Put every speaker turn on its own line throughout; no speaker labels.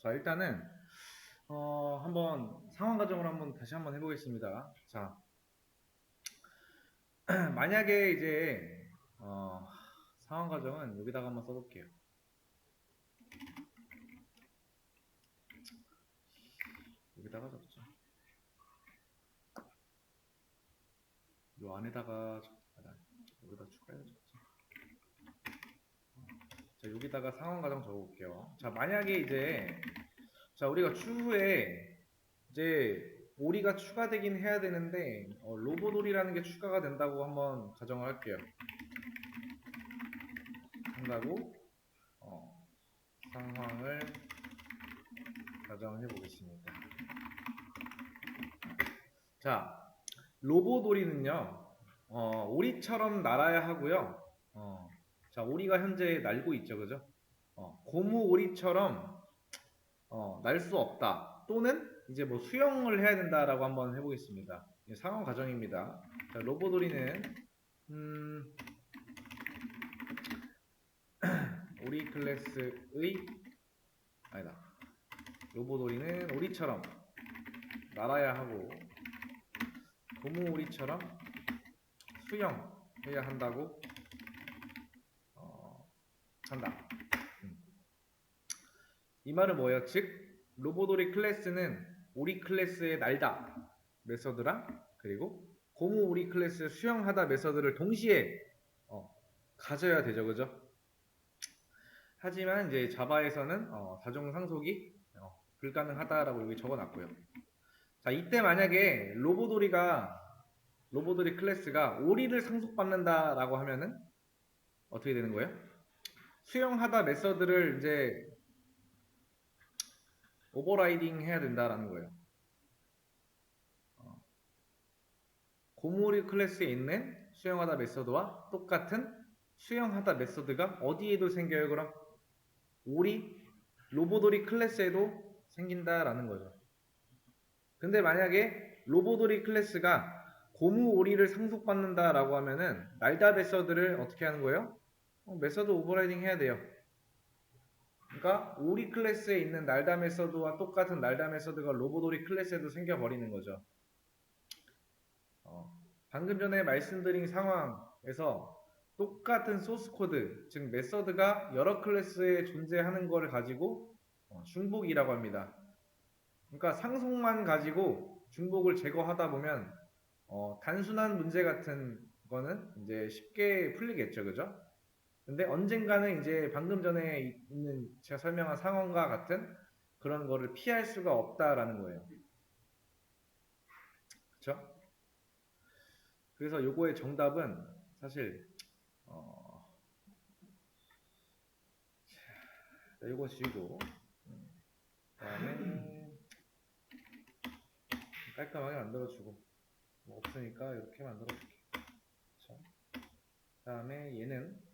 자, 일단은 어, 한번 상황 가정을 한번 다시 한번 해보겠습니다. 자, 만약에 이제 어, 상황 가정은 여기다가 한번 써볼게요. 여기다가 적죠. 요 안에다가 적- 아, 나 여기다 추가해서 적죠. 자, 여기다가 상황 가정 적어볼게요. 자, 만약에 이제, 자, 우리가 추후에 이제 오리가 추가되긴 해야 되는데, 어, 로봇 오리라는 게 추가가 된다고 한번 가정을 할게요. 한다고, 어, 상황을 가정해 보겠습니다. 자, 로봇 오리는요, 어, 오리처럼 날아야 하고요. 어, 자, 오리가 현재 날고 있죠, 그죠? 어, 고무 오리처럼 어, 날 수 없다. 또는 이제 뭐 수영을 해야 된다라고 한번 해보겠습니다. 이게 상황 가정입니다. 자, 로봇 오리는 음, 오리 클래스의 아니다. 로봇 오리는 오리처럼 날아야 하고 고무 오리처럼 수영해야 한다고 어, 한다. 음. 이 말은 뭐예요? 즉 로보도리 클래스는 오리 클래스의 날다 메서드랑 그리고 고무 오리 클래스의 수영하다 메서드를 동시에 어, 가져야 되죠, 그죠? 하지만 이제 자바에서는 어, 다중 상속이 어, 불가능하다라고 여기 적어놨고요. 자, 이때 만약에 로보도리가 로보도리 클래스가 오리를 상속받는다라고 하면은 어떻게 되는 거예요? 수영하다 메서드를 이제 오버라이딩 해야 된다라는 거예요. 어. 고무리 클래스에 있는 수영하다 메서드와 똑같은 수영하다 메서드가 어디에도 생겨요, 그럼? 오리, 로보도리 클래스에도 생긴다라는 거죠. 근데 만약에 로보도리 클래스가 고무 오리를 상속받는다라고 하면은 날다 메서드를 어떻게 하는 거예요? 어, 메서드 오버라이딩 해야 돼요. 그러니까 오리 클래스에 있는 날다 메서드와 똑같은 날다 메서드가 로보도리 클래스에도 생겨버리는 거죠. 어, 방금 전에 말씀드린 상황에서 똑같은 소스 코드, 즉 메서드가 여러 클래스에 존재하는 것을 가지고 어, 중복이라고 합니다. 그러니까 상속만 가지고 중복을 제거하다 보면 어, 단순한 문제 같은 거는 이제 쉽게 풀리겠죠, 그죠? 근데 언젠가는 이제 방금 전에 있는 제가 설명한 상황과 같은 그런 거를 피할 수가 없다라는 거예요. 그쵸? 그래서 요거의 정답은 사실 어, 자, 요거 지우고 음, 그다음에 깔끔하게 만들어주고 뭐 없으니까 이렇게 만들어줄게. 그다음에 얘는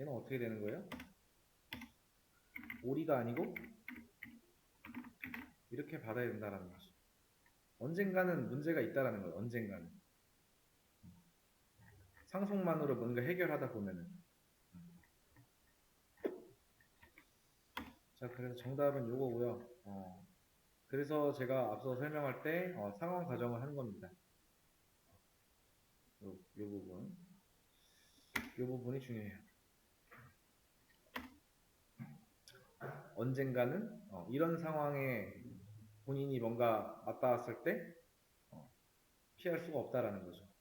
얘는 어떻게 되는 거예요? 오리가 아니고 이렇게 받아야 된다라는 거죠. 언젠가는 문제가 있다라는 거예요. 언젠가는 상속만으로 뭔가 해결하다 보면은 자 그래서 정답은 요거고요. 어, 그래서 제가 앞서 설명할 때 어, 상황 가정을 한 겁니다. 요, 요 부분 요 부분이 중요해요. 언젠가는 어, 이런 상황에 본인이 뭔가 맞닿았을 때 어, 피할 수가 없다라는 거죠.